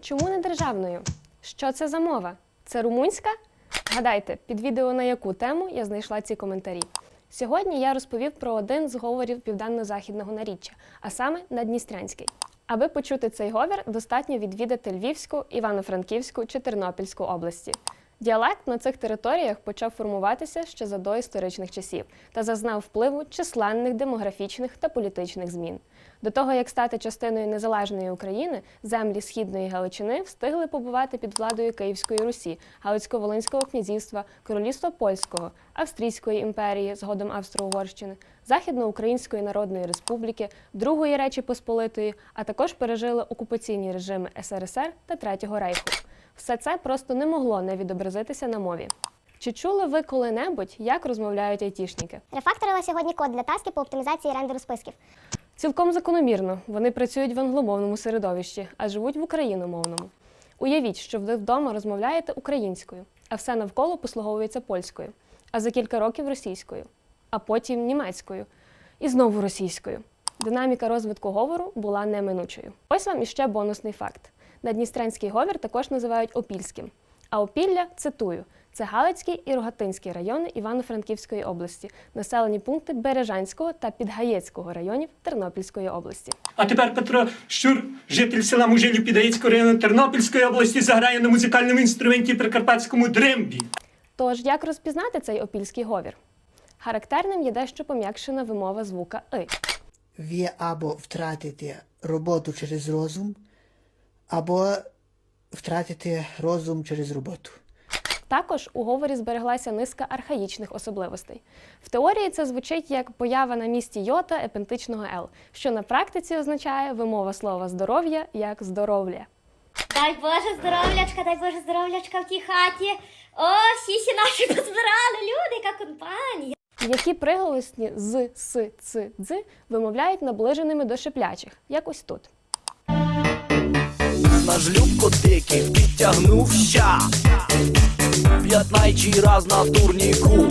Чому не державною? Що це за мова? Це румунська? Гадайте, під відео на яку тему я знайшла ці коментарі. Сьогодні я розповів про один з говорів південно-західного наріччя, а саме надністрянський. Аби почути цей говір, достатньо відвідати Львівську, Івано-Франківську чи Тернопільську області. Діалект на цих територіях почав формуватися ще за доісторичних часів та зазнав впливу численних демографічних та політичних змін. До того як стати частиною незалежної України, землі східної Галичини встигли побувати під владою Київської Русі, Галицько-Волинського князівства, Королівства Польського, Австрійської імперії, згодом Австро-Угорщини, Західноукраїнської Народної Республіки, Другої Речі Посполитої, а також пережили окупаційні режими СРСР та Третього Рейху. Все це просто не могло не відобразитися на мові. Чи чули ви коли-небудь, як розмовляють айтішники? Рефакторила сьогодні код для таски по оптимізації рендеру списків. Цілком закономірно, вони працюють в англомовному середовищі, а живуть в україномовному. Уявіть, що ви вдома розмовляєте українською, а все навколо послуговується польською, а за кілька років російською, а потім німецькою і знову російською. Динаміка розвитку говору була неминучою. Ось вам іще бонусний факт: надністрянський говір також називають опільським. А опілля цитую. Це Галицький і Рогатинський райони Івано-Франківської області, населені пункти Бережанського та Підгаєцького районів Тернопільської області. А тепер Петро Щур, житель села Мужилів Підаїцького району Тернопільської області, заграє на музикальному інструменті прикарпатському дрембі. Тож, як розпізнати цей опільський говір? Характерним є дещо пом'якшена вимова звука и. ви або втратите роботу через розум, або втратите розум через роботу. Також у говорі збереглася низка архаїчних особливостей. В теорії це звучить як поява на місці йота епентичного л, що на практиці означає вимова слова здоров'я як здоров'я. Дай Боже здоров'ячка, дай Боже здоров'ячка в тій хаті. О, всі сі наші позбирали люди, яка компанія. Які приголосні з, с, ц, дз вимовляють наближеними до шиплячих, як ось тут. Наш Любко дикий підтягнув ща П'ятнайчий раз на турніку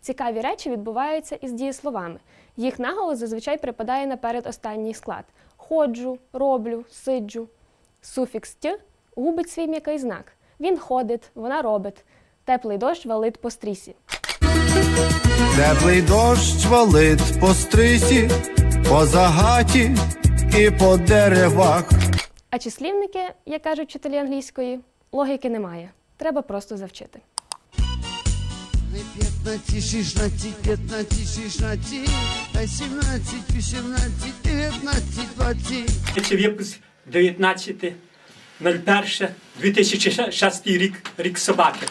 Цікаві речі відбуваються із дієсловами. Їх наголос зазвичай припадає на передостанній склад: ходжу, роблю, сиджу. Суфікс т губить свій м'який знак. Він ходить, вона робить. Теплий дощ валить по стрісі. Теплий дощ валить по стрисі, по загаті і по деревах. А числівники, як кажуть вчителі англійської, логіки немає. Треба просто завчити. 15, 16, 15, 16, 17, 18, 19, 20. Це випуск 19.01.2006 рік, рік собаки.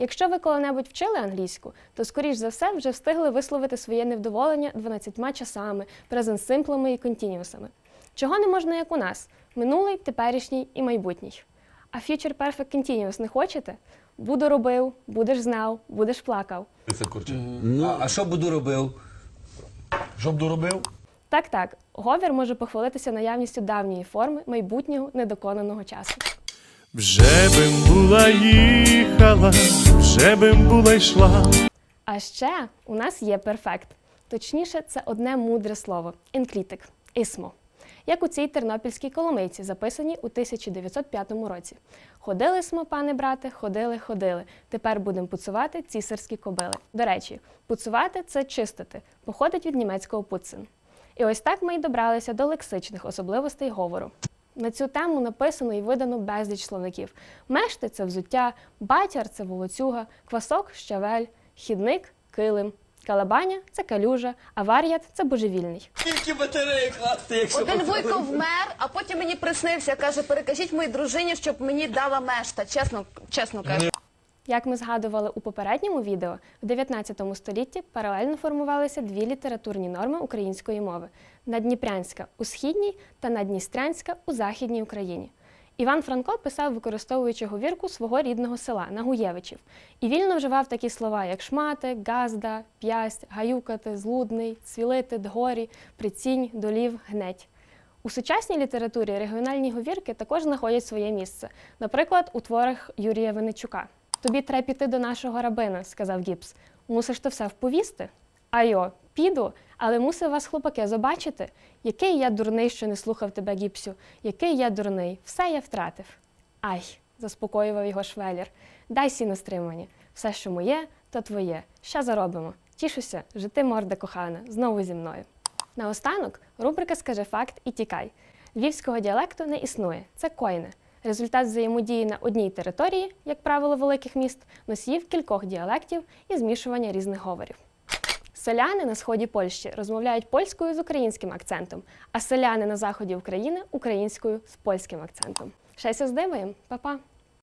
Якщо ви коли-небудь вчили англійську, то скоріш за все вже встигли висловити своє невдоволення 12 часами, презент-симплами і контініусами. Чого не можна, як у нас: минулий, теперішній і майбутній. А Future Perfect Continuous не хочете? Буду робив, будеш знав, будеш плакав. Це курче. Ну, а що буду робив? Що буду робив? Так, так, говір може похвалитися наявністю давньої форми майбутнього недоконаного часу. Вже бим була їхала, вже бим була йшла. А ще у нас є перфект. Точніше, це одне мудре слово інклітик ісмо. Як у цій тернопільській коломийці, записаній у 1905 році. Ходили смо, пане брате, ходили, ходили. Тепер будемо пуцувати цісарські кобили. До речі, пуцувати це чистити, походить від німецького пуцин. І ось так ми й добралися до лексичних особливостей говору. На цю тему написано і видано безліч словників. Мешти це взуття, батяр це волоцюга, квасок щавель, хідник килим, калабаня це калюжа, а вар'ят це божевільний. Тільки батареї класти, якщо Один вуйко вмер, а потім мені приснився. Каже, перекажіть моїй дружині, щоб мені дала мешта. Чесно, чесно кажу. Як ми згадували у попередньому відео, в 19 столітті паралельно формувалися дві літературні норми української мови: надніпрянська у східній та надністрянська у західній Україні. Іван Франко писав, використовуючи говірку свого рідного села Нагуєвичів, і вільно вживав такі слова, як шмати, газда, п'ясть, гаюкати, злудний, цвілити, дгорі, прицінь, долів, гнеть. У сучасній літературі регіональні говірки також знаходять своє місце, наприклад, у творах Юрія Винничука. Тобі треба піти до нашого рабина, сказав Гіпс. Мусиш то все вповісти. Айо, піду, але мусив вас, хлопаки, забачити, який я дурний, що не слухав тебе, гіпсю, який я дурний, все я втратив. Ай, заспокоював його швелір. Дай сі на стримані. Все, що моє, то твоє. Ща заробимо. Тішуся, що ти, морда кохана, знову зі мною. Наостанок рубрика Скажи факт і тікай. Львівського діалекту не існує. Це койне. Результат взаємодії на одній території, як правило, великих міст, носіїв кількох діалектів і змішування різних говорів. Селяни на сході Польщі розмовляють польською з українським акцентом, а селяни на заході України українською з польським акцентом. Ще здиваємо, Па-па!